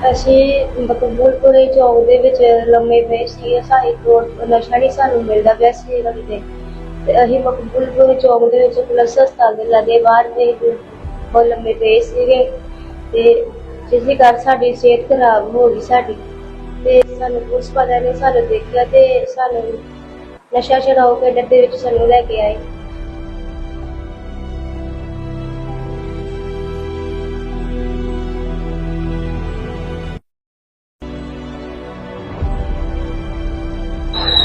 ਅਸੀਂ ਮਕਬੂਲਪੁਰੇ ਚੌਕ ਦੇ ਵਿੱਚ ਲੰਮੇ ਪਏ ਸੀ ਸਾਈ ਕੋਲ ਨਸ਼ਾ ਨਹੀਂ ਸਾਨੂੰ ਮਿਲਦਾ ਪਿਆ ਸੀ ਕਿਤੇ ਤੇ ਅਸੀਂ ਮਕਬੂਲਪੁਰੇ ਚੌਕ ਦੇ ਵਿੱਚ ਪੁਲਿਸ ਹਸਪਤਾਲ ਦੇ ਲਾਗੇ ਬਾਹਰ ਦੇ ਬਹੁਤ ਲੰਮੇ ਪਏ ਸੀਗੇ ਤੇ ਜਿਸ ਦੇ ਕਾਰਨ ਸਾਡੀ ਸਿਹਤ ਖਰਾਬ ਹੋ ਗਈ ਸਾਡੀ। ਤੇ ਸਾਨੂੰ ਪੁਲਿਸ ਵਾਲਿਆਂ ਨੇ ਸਾਨੂੰ ਦੇਖਿਆ ਤੇ ਸਾਨੂੰ ਨਸ਼ਾ ਛਡਾਓ ਕੇਂਦਰ ਦੇ ਵਿੱਚ ਸਾਨੂੰ ਲੈ ਕੇ ਆਏ।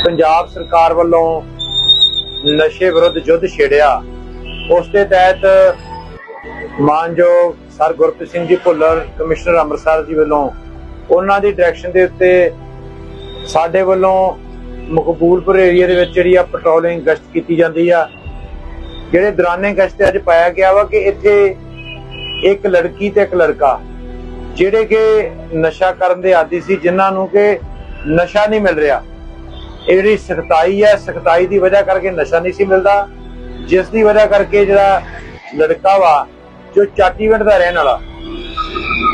ਪੰਜਾਬ ਸਰਕਾਰ ਵੱਲੋਂ ਨਸ਼ੇ ਵਿਰੁੱਧ ਯੁੱਧ ਛੇੜਿਆ। ਉਸ ਦੇ ਤਹਿਤ ਮਾਨਯੋਗ ਸਰ ਗੁਰਪ੍ਰੀਤ ਸਿੰਘ ਜੀ ਭੁੱਲਰ, ਕਮਿਸ਼ਨਰ ਅੰਮ੍ਰਿਤਸਰ ਜੀ ਵੱਲੋਂ ਉਹਨਾਂ ਦੀ ਡਾਇਰੈਕਸ਼ਨ ਦੇ ਉੱਤੇ ਸਾਡੇ ਵੱਲੋਂ ਮਕਬੂਲਪੁਰ ਏਰੀਆ ਦੇ ਵਿੱਚ ਜਿਹੜੀ ਆ ਪੈਟਰੋਲਿੰਗ ਗਸ਼ਤ ਕੀਤੀ ਜਾਂਦੀ ਆ। ਜਿਹੜੇ ਦੌਰਾਨੇ ਗਸ਼ਤ ਅੱਜ ਪਾਇਆ ਗਿਆ ਵਾ ਕਿ ਇੱਥੇ ਇੱਕ ਲੜਕੀ ਤੇ ਇੱਕ ਲੜਕਾ, ਜਿਹੜੇ ਕਿ ਨਸ਼ਾ ਕਰਨ ਦੇ ਆਦੀ ਸੀ, ਜਿਨ੍ਹਾਂ ਨੂੰ ਕਿ ਨਸ਼ਾ ਨਹੀਂ ਮਿਲ ਰਿਹਾ। ਇਹ ਜਿਹੜੀ ਸਖਤਾਈ ਹੈ, ਸਖਤਾਈ ਦੀ ਵਜ੍ਹਾ ਕਰਕੇ ਨਸ਼ਾ ਨਹੀਂ ਸੀ ਮਿਲਦਾ। ਜਿਸ ਦੀ ਵਜ੍ਹਾ ਕਰਕੇ ਜਿਹੜਾ ਲੜਕਾ ਵਾ, ਜੋ ਚਾਟੀਵਿੰਡ ਦਾ ਰਹਿਣ ਵਾਲਾ,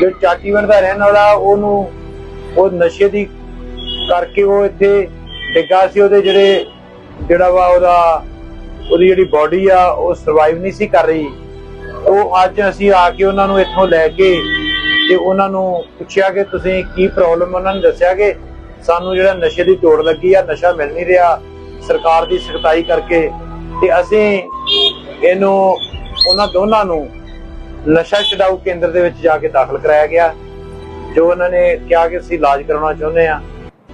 ਜੋ ਚਾਟੀਵਿੰਡ ਦਾ ਰਹਿਣ ਵਾਲਾ, ਉਹਨੂੰ ਉਹ ਨਸ਼ੇ ਦੀ ਕਰਕੇ ਉਹ ਇੱਥੇ ਡਿੱਗਾ ਸੀ। ਉਹਦੇ ਜਿਹੜੇ, ਜਿਹੜਾ ਵਾ ਉਹਦਾ, ਉਹਦੀ ਜਿਹੜੀ ਬਾਡੀ ਆ, ਉਹ ਸਰਵਾਈਵ ਨਹੀਂ ਸੀ ਕਰ ਰਹੀ। ਉਹ ਅੱਜ ਅਸੀਂ ਆ ਕੇ ਉਹਨਾਂ ਨੂੰ ਇੱਥੋਂ ਲੈ ਕੇ ਤੇ ਉਹਨਾਂ ਨੂੰ ਪੁੱਛਿਆ ਕਿ ਤੁਸੀਂ ਕੀ ਪ੍ਰੋਬਲਮ ਉਹਨਾਂ ਨੂੰ ਦੱਸਿਆ ਕਿ ਸਾਨੂੰ ਜਿਹੜਾ ਨਸ਼ੇ ਦੀ ਤੋੜ ਲੱਗੀ ਆ, ਨਸ਼ਾ ਮਿਲ ਨਹੀਂ ਰਿਹਾ, ਸਰਕਾਰ ਦੀ ਸਖਤਾਈ ਕਰਕੇ ਤੇ ਅਸੀਂ ਇਹਨੂੰ, ਉਹਨਾਂ ਦੋਨਾਂ ਨੂੰ ਨਸ਼ਾ ਛਡਾਊ ਕੇਂਦਰ ਦੇ ਵਿੱਚ ਜਾ ਕੇ ਦਾਖਲ ਕਰਾਇਆ ਗਿਆ। ਜੋ ਉਹਨਾਂ ਨੇ ਕਿਹਾ ਕਿ ਅਸੀਂ ਇਲਾਜ ਕਰਾਉਣਾ ਚਾਹੁੰਦੇ ਆ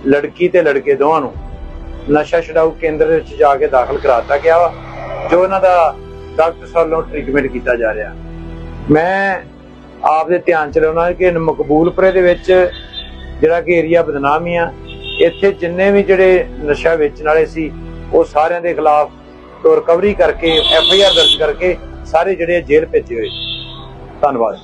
ਲੜਕੀ ਤੇ ਲੜਕੇ ਦੋਵਾਂ ਨੂੰ ਨਸ਼ਾ ਛਡਾਊ ਕੇਂਦਰ ਦੇ ਵਿੱਚ ਜਾ ਕੇ ਦਾਖਲ ਕਰਾਤਾ ਗਿਆ ਵਾ, ਜੋ ਉਹਨਾਂ ਦਾ ਡਾਕਟਰ ਵੱਲੋਂ ਟ੍ਰੀਟਮੈਂਟ ਕੀਤਾ ਜਾ ਰਿਹਾ। ਮੈਂ ਆਪ ਦੇ ਧਿਆਨ ਚ ਲਿਆਉਣਾ ਕਿ ਮਕਬੂਲਪੁਰੇ ਦੇ ਵਿੱਚ ਜਿਹੜਾ ਕਿ ਏਰੀਆ ਬਦਨਾਮੀ ਆ, ਇੱਥੇ ਜਿੰਨੇ ਵੀ ਜਿਹੜੇ ਨਸ਼ਾ ਵੇਚਣ ਵਾਲੇ ਸੀ, ਉਹ ਸਾਰਿਆਂ ਦੇ ਖਿਲਾਫ ਤੋਂ ਰਿਕਵਰੀ ਕਰਕੇ, ਐਫ ਆਈ ਆਰ ਦਰਜ ਕਰਕੇ ਸਾਰੇ ਜਿਹੜੇ ਜੇਲ੍ਹ ਭੇਜੇ ਹੋਏ। ਧੰਨਵਾਦ।